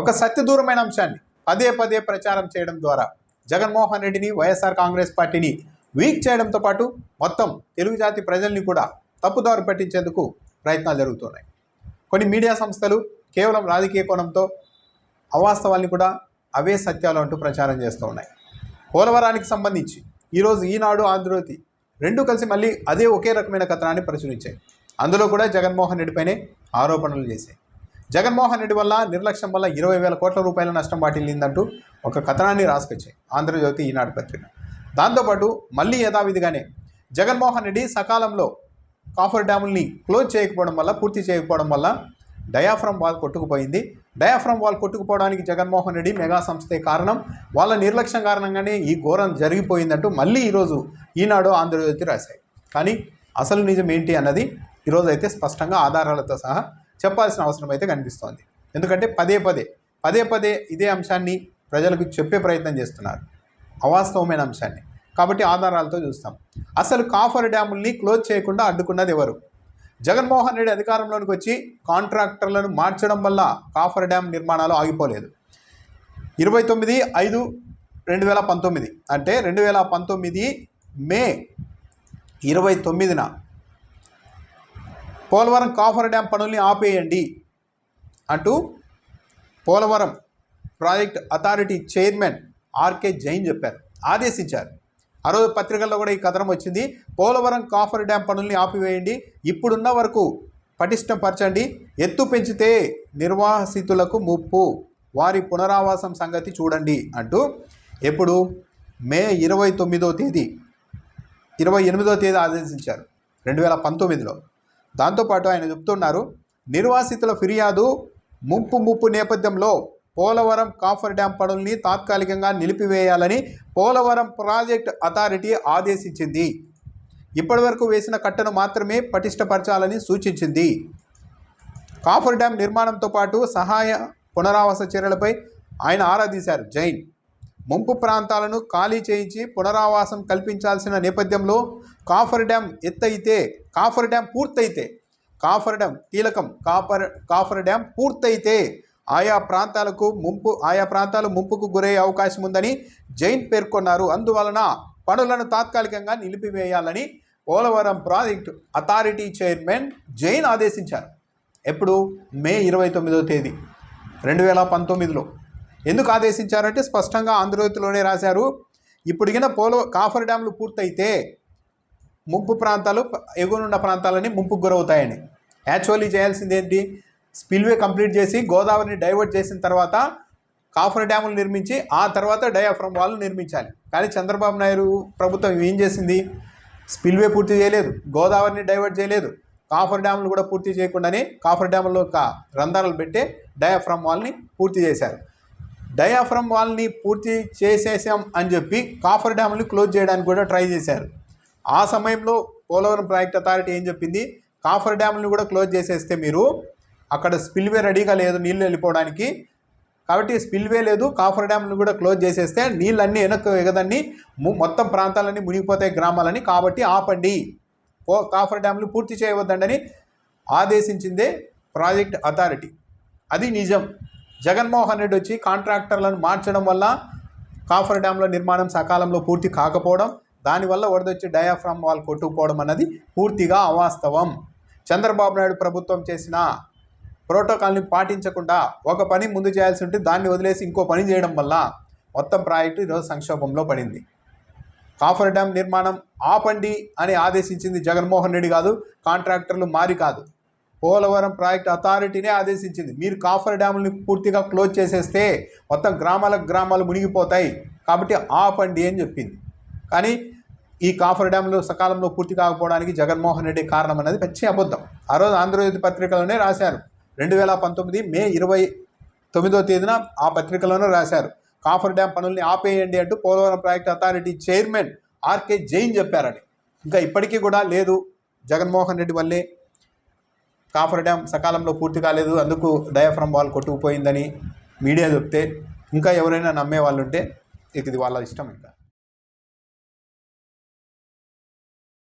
ఒక సత్యదూరమైన అంశాన్ని పదే పదే ప్రచారం చేయడం ద్వారా జగన్మోహన్ రెడ్డిని వైఎస్ఆర్ కాంగ్రెస్ పార్టీని వీక్ చేయడంతో పాటు మొత్తం తెలుగు జాతి ప్రజల్ని కూడా తప్పుదారు పట్టించేందుకు ప్రయత్నాలు జరుగుతున్నాయి. కొన్ని మీడియా సంస్థలు కేవలం రాజకీయ కోణంతో అవాస్తవాల్ని కూడా అవే సత్యాలు అంటూ ప్రచారం చేస్తూ ఉన్నాయి. పోలవరానికి సంబంధించి ఈరోజు ఈనాడు ఆంధ్రజ్యోతి రెండు కలిసి మళ్ళీ అదే ఒకే రకమైన కథనాన్ని ప్రచురించాయి. అందులో కూడా జగన్మోహన్ రెడ్డిపైనే ఆరోపణలు చేశాయి. జగన్మోహన్ రెడ్డి వల్ల నిర్లక్ష్యం వల్ల ఇరవై వేల కోట్ల రూపాయల నష్టం వాటిల్లిందంటూ ఒక కథనాన్ని రాసుకొచ్చాయి ఆంధ్రజ్యోతి ఈనాడు పత్రిక. దాంతోపాటు మళ్ళీ యథావిధిగానే జగన్మోహన్ రెడ్డి సకాలంలో కాఫర్ డ్యాముల్ని క్లోజ్ చేయకపోవడం వల్ల పూర్తి చేయకపోవడం వల్ల డయాఫ్రమ్ వాల్ కొట్టుకుపోయింది. డయాఫ్రమ్ వాల్ కొట్టుకుపోవడానికి జగన్మోహన్ రెడ్డి మెగా సంస్థే కారణం. వాళ్ళ నిర్లక్ష్యం కారణంగానే ఈ ఘోరం జరిగిపోయిందంటూ మళ్ళీ ఈరోజు ఈనాడు ఆంధ్రజ్యోతి రాశాయి. కానీ అసలు నిజం ఏంటి అన్నది ఈరోజు అయితే స్పష్టంగా ఆధారాలతో సహా చెప్పాల్సిన అవసరం అయితే కనిపిస్తోంది. ఎందుకంటే పదే పదే పదే పదే ఇదే అంశాన్ని ప్రజలకు చెప్పే ప్రయత్నం చేస్తున్నారు. అవాస్తవమైన అంశాన్ని. కాబట్టి ఆధారాలతో చూస్తాం. అసలు కాఫర్ డ్యాముల్ని క్లోజ్ చేయకుండా అడ్డుకున్నది ఎవరు? జగన్మోహన్ రెడ్డి అధికారంలోనికి వచ్చి కాంట్రాక్టర్లను మార్చడం వల్ల కాఫర్ డ్యామ్ నిర్మాణాలు ఆగిపోలేదు. ఇరవై తొమ్మిది ఐదు రెండు వేల పంతొమ్మిది అంటే రెండు వేల పంతొమ్మిది మే ఇరవై తొమ్మిదిన పోలవరం కాఫర్ డ్యామ్ పనుల్ని ఆపేయండి అంటూ Polavaram project authority chairman R K Jain చెప్పారు ఆదేశించారు. ఆ రోజు పత్రికల్లో కూడా ఈ కథనం వచ్చింది. పోలవరం కాఫర్ డ్యామ్ పనుల్ని ఆపివేయండి. ఇప్పుడున్న వరకు పటిష్టపరచండి. ఎత్తు పెంచితే నిర్వాసితులకు ముప్పు. వారి పునరావాసం సంగతి చూడండి అంటూ ఎప్పుడు? మే ఇరవై తొమ్మిదో తేదీ ఇరవై ఎనిమిదో తేదీ ఆదేశించారు. రెండు వేల పంతొమ్మిదిలో. దాంతోపాటు ఆయన చెప్తున్నారు నిర్వాసితుల ఫిర్యాదు ముంపు ముప్పు నేపథ్యంలో పోలవరం కాఫర్ డ్యాం పనుల్ని తాత్కాలికంగా నిలిపివేయాలని పోలవరం ప్రాజెక్ట్ అథారిటీ ఆదేశించింది. ఇప్పటివరకు వేసిన కట్టను మాత్రమే పటిష్టపరచాలని సూచించింది. కాఫర్ డ్యాం నిర్మాణంతో పాటు సహాయ పునరావాస చర్యలపై ఆయన ఆరా తీశారు. జైన్ ముంపు ప్రాంతాలను ఖాళీ చేయించి పునరావాసం కల్పించాల్సిన నేపథ్యంలో కాఫర్ డ్యాం ఎత్తయితే కాఫర్ డ్యాం పూర్తయితే కాఫర్ డ్యాం కీలకం కాఫర్ కాఫర్ డ్యాం పూర్తయితే ఆయా ప్రాంతాలకు ముంపు ఆయా ప్రాంతాలు ముంపుకు గురయ్యే అవకాశం ఉందని జైన్ పేర్కొన్నారు. అందువలన పనులను తాత్కాలికంగా నిలిపివేయాలని Polavaram project authority chairman Jain ఆదేశించారు. ఎప్పుడు? మే ఇరవై తొమ్మిదో తేదీ. రెండు వేల పంతొమ్మిదిలో. ఎందుకు ఆదేశించారంటే స్పష్టంగా ఆంధ్రజ్యోతిలోనే రాశారు. ఇప్పుడిగిన పోలో కాఫర్ డ్యామ్లు పూర్తయితే ముంపు ప్రాంతాలు ఎగునున్న ప్రాంతాలని ముంపుకు గురవుతాయని. యాక్చువల్లీ చేయాల్సింది ఏంటి? స్పిల్వే కంప్లీట్ చేసి గోదావరిని డైవర్ట్ చేసిన తర్వాత కాఫర్ డ్యాములు నిర్మించి ఆ తర్వాత డయాఫ్రమ్ వాళ్ళు నిర్మించాలి. కానీ చంద్రబాబు నాయుడు ప్రభుత్వం ఏం చేసింది? స్పిల్వే పూర్తి చేయలేదు. గోదావరిని డైవర్ట్ చేయలేదు. కాఫర్ డ్యాములు కూడా పూర్తి చేయకుండానే కాఫర్ డ్యాముల్లో ఒక రంధ్రాలు పెట్టి డయాఫ్రమ్ వాల్ని పూర్తి చేశారు. డయాఫ్రమ్ వాల్ని పూర్తి చేసేసాం అని చెప్పి కాఫర్ డ్యామ్ని క్లోజ్ చేయడానికి కూడా ట్రై చేశారు. ఆ సమయంలో పోలవరం ప్రాజెక్ట్ అథారిటీ ఏం చెప్పింది? కాఫర్ డ్యామ్ని కూడా క్లోజ్ చేసేస్తే మీరు అక్కడ స్పిల్వే రెడీగా లేదు నీళ్ళు వెళ్ళిపోవడానికి. కాబట్టి స్పిల్వే లేదు కాఫర్ డ్యామ్ని కూడా క్లోజ్ చేసేస్తే నీళ్ళన్నీ వెనక్కి ఎగదన్ని మొత్తం ప్రాంతాలన్నీ మునిగిపోతాయి గ్రామాలని కాబట్టి ఆపండి. ఓ కాఫర్ డ్యామ్లు పూర్తి చేయవద్దండని ఆదేశించిందే ప్రాజెక్ట్ అథారిటీ. అది నిజం. జగన్మోహన్ రెడ్డి వచ్చి కాంట్రాక్టర్లను మార్చడం వల్ల కాఫర్ డ్యాంల నిర్మాణం సకాలంలో పూర్తి కాకపోవడం దానివల్ల వరదొచ్చి డయాఫ్రామ్ వాల్ కొట్టుకుపోవడం అన్నది పూర్తిగా అవాస్తవం. చంద్రబాబు నాయుడు ప్రభుత్వం చేసిన ప్రోటోకాల్ని పాటించకుండా ఒక పని ముందు చేయాల్సి ఉంటే దాన్ని వదిలేసి ఇంకో పని చేయడం వల్ల మొత్తం ప్రాజెక్టు ఈరోజు సంక్షోభంలో పడింది. కాఫర్ డ్యామ్ నిర్మాణం ఆపండి అని ఆదేశించింది జగన్మోహన్ రెడ్డి కాదు కాంట్రాక్టర్లు మారి కాదు. పోలవరం ప్రాజెక్ట్ అథారిటీనే ఆదేశించింది. మీరు కాఫర్ డ్యాముల్ని పూర్తిగా క్లోజ్ చేసేస్తే మొత్తం గ్రామాలకు గ్రామాలు మునిగిపోతాయి. కాబట్టి ఆపండి అని చెప్పింది. కానీ ఈ కాఫర్ డ్యాములు సకాలంలో పూర్తి కాకపోవడానికి జగన్మోహన్ రెడ్డి కారణం అనేది పచ్చి అబద్ధం. ఆ రోజు ఆంధ్రజ్యోతి పత్రికలోనే రాశారు. రెండు వేల పంతొమ్మిది మే ఇరవై తొమ్మిదో తేదీన ఆ పత్రికలోనే రాశారు. కాఫర్ డ్యామ్ పనుల్ని ఆపేయండి అంటూ Polavaram project authority chairman R K Jain చెప్పారని ఇంకా ఇప్పటికీ కూడా లేదు జగన్మోహన్ రెడ్డి వల్లే కాఫర్ డ్యామ్ సకాలంలో పూర్తి కాలేదు. అందుకు డయాఫ్రమ్ వాల్ కొట్టుకుపోయిందని మీడియా చెప్తే ఇంకా ఎవరైనా నమ్మే వాళ్ళు ఉంటే ఇది వాళ్ళ ఇష్టం ఇంకా.